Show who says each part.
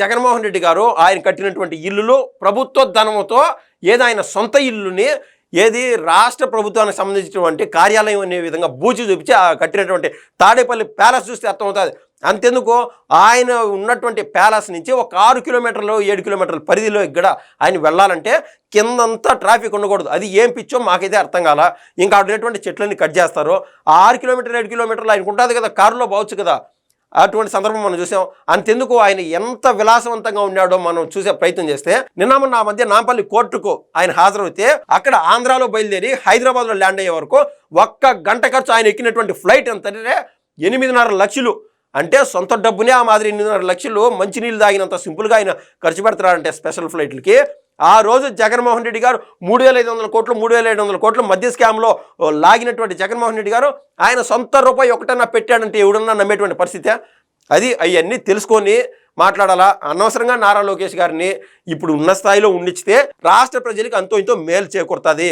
Speaker 1: జగన్మోహన్ రెడ్డి గారు ఆయన కట్టినటువంటి ఇల్లులు ప్రభుత్వ ధనముతో ఏదో ఆయన సొంత ఇల్లుని ఏది రాష్ట్ర ప్రభుత్వానికి సంబంధించినటువంటి కార్యాలయం అనే విధంగా బూచి చూపించి ఆ కట్టినటువంటి తాడేపల్లి ప్యాలెస్ చూస్తే అర్థమవుతుంది. అంతెందుకు ఆయన ఉన్నటువంటి ప్యాలెస్ నుంచి ఒక ఆరు కిలోమీటర్లు ఏడు కిలోమీటర్ల పరిధిలో ఇక్కడ ఆయన వెళ్ళాలంటే కిందంతా ట్రాఫిక్ ఉండకూడదు. అది ఏం పిచ్చో మాకైతే అర్థం కాల. ఇంకా అక్కడ చెట్లన్నీ కట్ చేస్తారు. ఆ ఆరు కిలోమీటర్ ఏడు కిలోమీటర్లు ఆయనకు ఉంటుంది కదా కారులో పోవచ్చు కదా. అటువంటి సందర్భం మనం చూసాం. అంతెందుకు ఆయన ఎంత విలాసవంతంగా ఉన్నాడో మనం చూసే ప్రయత్నం చేస్తే నిన్న మొన్న ఆ మధ్య నాంపల్లి కోర్టుకు ఆయన హాజరవుతే అక్కడ ఆంధ్రాలో బయలుదేరి హైదరాబాద్లో ల్యాండ్ అయ్యే వరకు ఒక్క గంట ఖర్చు ఆయన ఎక్కినటువంటి ఫ్లైట్ ఎంతంటే ఎనిమిదిన్నర లక్షలు. అంటే సొంత డబ్బునే ఆ మాదిరి ఎనిమిదిన్నర లక్షలు మంచినీళ్ళు తాగినంత సింపుల్గా ఆయన ఖర్చు పెడతారంటే స్పెషల్ ఫ్లైట్లకి. ఆ రోజు జగన్మోహన్ రెడ్డి గారు మూడు వేల ఐదు వందల కోట్లు మూడు వేల ఐదు వందల కోట్లు మధ్య స్కామ్లో లాగినటువంటి జగన్మోహన్ రెడ్డి గారు ఆయన సొంత రూపాయి ఒకటన్నా పెట్టాడంటే ఎవడన్నా నమ్మేటువంటి పరిస్థితి? అది అవన్నీ తెలుసుకొని మాట్లాడాలా? అనవసరంగా నారా లోకేష్ గారిని ఇప్పుడు ఉన్న స్థాయిలో ఉండిచ్చితే రాష్ట్ర ప్రజలకు అంతో ఇంతో మేలు చేకూరుతుంది.